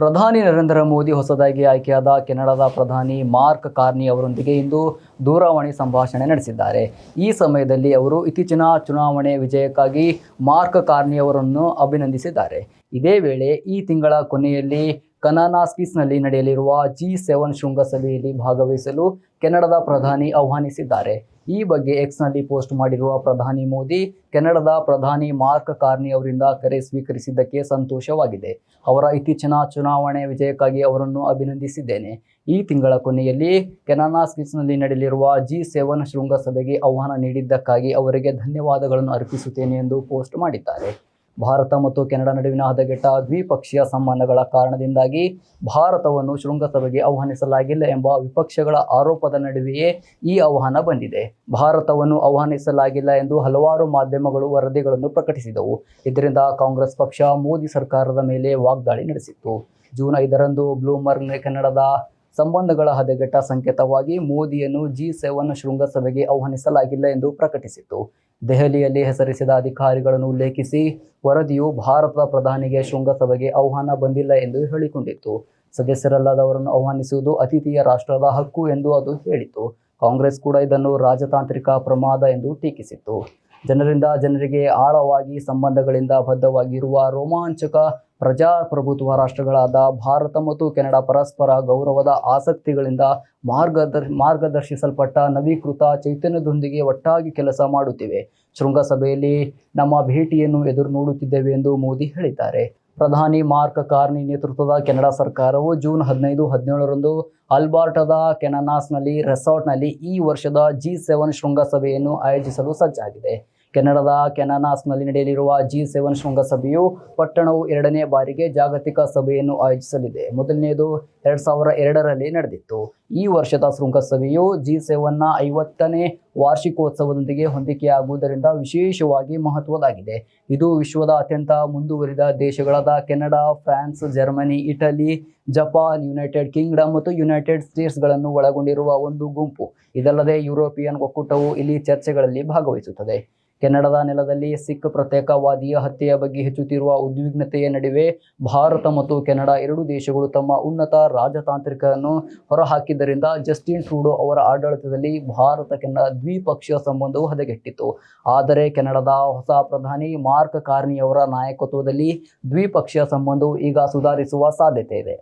ಪ್ರಧಾನಿ ನರೇಂದ್ರ ಮೋದಿ ಹೊಸದಾಗಿ ಆಯ್ಕೆಯಾದ ಕೆನಡಾದ ಪ್ರಧಾನಿ ಮಾರ್ಕ್ ಕಾರ್ನಿ ಅವರೊಂದಿಗೆ ಇಂದು ದೂರವಾಣಿ ಸಂಭಾಷಣೆ ನಡೆಸಿದ್ದಾರೆ. ಈ ಸಮಯದಲ್ಲಿ ಅವರು ಇತ್ತೀಚಿನ ಚುನಾವಣೆ ವಿಜಯಕ್ಕಾಗಿ ಮಾರ್ಕ್ ಕಾರ್ನಿ ಅವರನ್ನು ಅಭಿನಂದಿಸಿದ್ದಾರೆ. ಇದೇ ವೇಳೆ ಈ ತಿಂಗಳ ಕೊನೆಯಲ್ಲಿ ಕನಾನಾಸ್ಕಿಸ್ನಲ್ಲಿ ನಡೆಯಲಿರುವ ಜಿ ಸೆವೆನ್ ಶೃಂಗಸಭೆಯಲ್ಲಿ ಭಾಗವಹಿಸಲು ಕೆನಡಾದ ಪ್ರಧಾನಿ ಆಹ್ವಾನಿಸಿದ್ದಾರೆ. ಈ ಬಗ್ಗೆ ಎಕ್ಸ್ನಲ್ಲಿ ಪೋಸ್ಟ್ ಮಾಡಿರುವ ಪ್ರಧಾನಿ ಮೋದಿ, ಕೆನಡಾದ ಪ್ರಧಾನಿ ಮಾರ್ಕ್ ಕಾರ್ನಿ ಅವರಿಂದ ಕರೆ ಸ್ವೀಕರಿಸಿದ್ದಕ್ಕೆ ಸಂತೋಷವಾಗಿದೆ. ಅವರ ಇತ್ತೀಚಿನ ಚುನಾವಣೆ ವಿಜಯಕ್ಕಾಗಿ ಅವರನ್ನು ಅಭಿನಂದಿಸಿದ್ದೇನೆ. ಈ ತಿಂಗಳ ಕೊನೆಯಲ್ಲಿ ಕೆನಾನಾಸ್ಕಿಸ್ನಲ್ಲಿ ನಡೆಯಲಿರುವ ಜಿ ಸೆವೆನ್ ಶೃಂಗಸಭೆಗೆ ಆಹ್ವಾನ ನೀಡಿದ್ದಕ್ಕಾಗಿ ಅವರಿಗೆ ಧನ್ಯವಾದಗಳನ್ನು ಅರ್ಪಿಸುತ್ತೇನೆ ಎಂದು ಪೋಸ್ಟ್ ಮಾಡಿದ್ದಾರೆ. ಭಾರತ ಮತ್ತು ಕೆನಡಾ ನಡುವಿನ ಹದಗೆಟ್ಟ ದ್ವಿಪಕ್ಷೀಯ ಸಂಬಂಧಗಳ ಕಾರಣದಿಂದಾಗಿ ಭಾರತವನ್ನು ಶೃಂಗಸಭೆಗೆ ಆಹ್ವಾನಿಸಲಾಗಿಲ್ಲ ಎಂಬ ವಿಪಕ್ಷಗಳ ಆರೋಪದ ನಡುವೆಯೇ ಈ ಆಹ್ವಾನ ಬಂದಿದೆ. ಭಾರತವನ್ನು ಆಹ್ವಾನಿಸಲಾಗಿಲ್ಲ ಎಂದು ಹಲವಾರು ಮಾಧ್ಯಮಗಳು ವರದಿಗಳನ್ನು ಪ್ರಕಟಿಸಿದವು. ಇದರಿಂದ ಕಾಂಗ್ರೆಸ್ ಪಕ್ಷ ಮೋದಿ ಸರ್ಕಾರದ ಮೇಲೆ ವಾಗ್ದಾಳಿ ನಡೆಸಿತ್ತು. ಜೂನ್ ಐದರಂದು ಬ್ಲೂಮರ್ಗ್ ಕನ್ನಡದ ಸಂಬಂಧಗಳ ಹದಗೆಟ್ಟ ಸಂಕೇತವಾಗಿ ಮೋದಿಯನ್ನು ಜಿ ಸೆವೆನ್ ಶೃಂಗಸಭೆಗೆ ಆಹ್ವಾನಿಸಲಾಗಿಲ್ಲ ಎಂದು ಪ್ರಕಟಿಸಿತು ದೆಹಲಿಯಲ್ಲಿ ಹೆಸರಿಸಿದ ಅಧಿಕಾರಿಗಳನ್ನು ಉಲ್ಲೇಖಿಸಿ, ವರದಿಯು ಭಾರತದ ಪ್ರಧಾನಿಗೆ ಶೃಂಗಸಭೆಗೆ ಆಹ್ವಾನ ಬಂದಿಲ್ಲ ಎಂದು ಹೇಳಿಕೊಂಡಿತ್ತು. ಸದಸ್ಯರಲ್ಲದವರನ್ನು ಆಹ್ವಾನಿಸುವುದು ಅತಿಥಿಯ ರಾಷ್ಟ್ರದ ಹಕ್ಕು ಎಂದು ಅದು ಹೇಳಿತು ಕಾಂಗ್ರೆಸ್ ಕೂಡ ಇದನ್ನು ರಾಜತಾಂತ್ರಿಕ ಪ್ರಮಾದ ಎಂದು ಟೀಕಿಸಿತ್ತು. ಜನರಿಂದ ಜನರಿಗೆ ಆಳವಾಗಿ ಸಂಬಂಧಗಳಿಂದ ಬದ್ಧವಾಗಿರುವ ರೋಮಾಂಚಕ ಪ್ರಜಾಪ್ರಭುತ್ವ ರಾಷ್ಟ್ರಗಳಾದ ಭಾರತ ಮತ್ತು ಕೆನಡಾ ಪರಸ್ಪರ ಗೌರವದ ಆಸಕ್ತಿಗಳಿಂದ ಮಾರ್ಗದರ್, ಮಾರ್ಗದರ್ಶಿಸಲ್ಪಟ್ಟ ನವೀಕೃತ ಚೈತನ್ಯದೊಂದಿಗೆ ಒಟ್ಟಾಗಿ ಕೆಲಸ ಮಾಡುತ್ತಿವೆ. ಶೃಂಗಸಭೆಯಲ್ಲಿ ನಮ್ಮ ಭೇಟಿಯನ್ನು ಎದುರು ನೋಡುತ್ತಿದ್ದೇವೆ ಎಂದು ಮೋದಿ ಹೇಳಿದ್ದಾರೆ. ಪ್ರಧಾನಿ ಮಾರ್ಕ್ ಕಾರ್ನಿ ನೇತೃತ್ವದ ಕೆನಡಾ ಸರ್ಕಾರವು ಜೂನ್ ಹದಿನೈದು, ಹದಿನೇಳರಂದು ಅಲ್ಬಾರ್ಟಾದ ಕೆನನಾಸ್ನಲ್ಲಿ, ರೆಸಾರ್ಟ್ನಲ್ಲಿ ಈ ವರ್ಷದ ಜಿ ಸೆವೆನ್ ಶೃಂಗಸಭೆಯನ್ನು ಆಯೋಜಿಸಲು ಸಜ್ಜಾಗಿದೆ. ಕೆನಡಾದ ಕೆನಾನಾಸ್ನಲ್ಲಿ ನಡೆಯಲಿರುವ ಜಿ ಸೆವೆನ್ ಶೃಂಗಸಭೆಯು ಪಟ್ಟಣವು ಎರಡನೇ ಬಾರಿಗೆ ಜಾಗತಿಕ ಸಭೆಯನ್ನು ಆಯೋಜಿಸಲಿದೆ. ಮೊದಲನೆಯದು ಎರಡು ಸಾವಿರ ಎರಡರಲ್ಲಿ ನಡೆದಿತ್ತು. ಈ ವರ್ಷದ ಶೃಂಗಸಭೆಯು ಜಿ ಸೆವೆನ್ನ ಐವತ್ತನೇ ವಾರ್ಷಿಕೋತ್ಸವದೊಂದಿಗೆ ಹೊಂದಿಕೆಯಾಗುವುದರಿಂದ ವಿಶೇಷವಾಗಿ ಮಹತ್ವದಾಗಿದೆ ಇದು ವಿಶ್ವದ ಅತ್ಯಂತ ಮುಂದುವರಿದ ದೇಶಗಳಾದ Canada, France, Germany, Italy, Japan, United Kingdom ಮತ್ತು ಯುನೈಟೆಡ್ ಸ್ಟೇಟ್ಸ್ಗಳನ್ನು ಒಳಗೊಂಡಿರುವ ಒಂದು ಗುಂಪು. ಇದಲ್ಲದೆ ಯುರೋಪಿಯನ್ ಒಕ್ಕೂಟವು ಇಲ್ಲಿ ಚರ್ಚೆಗಳಲ್ಲಿ ಭಾಗವಹಿಸುತ್ತದೆ. ಕೆನಡಾದ ನೆಲದಲ್ಲಿ ಸಿಖ್ ಪ್ರತ್ಯೇಕವಾದಿಯ ಹತ್ಯೆಯ ಬಗ್ಗೆ ಹೆಚ್ಚುತ್ತಿರುವ ಉದ್ವಿಗ್ನತೆಯ ನಡುವೆ ಭಾರತ ಮತ್ತು ಕೆನಡಾ ಎರಡೂ ದೇಶಗಳು ತಮ್ಮ ಉನ್ನತ ರಾಜತಾಂತ್ರಿಕವನ್ನು ಹೊರಹಾಕಿದ್ದರಿಂದ ಜಸ್ಟಿನ್ ಟ್ರೂಡೋ ಅವರ ಆಡಳಿತದಲ್ಲಿ ಭಾರತ ಕೆನಡಾ ದ್ವಿಪಕ್ಷೀಯ ಸಂಬಂಧವು ಹದಗೆಟ್ಟಿತು ಆದರೆ ಕೆನಡಾದ ಹೊಸ ಪ್ರಧಾನಿ ಮಾರ್ಕ್ ಕಾರ್ನಿಯವರ ನಾಯಕತ್ವದಲ್ಲಿ ದ್ವಿಪಕ್ಷೀಯ ಸಂಬಂಧವು ಈಗ ಸುಧಾರಿಸುವ ಸಾಧ್ಯತೆ ಇದೆ.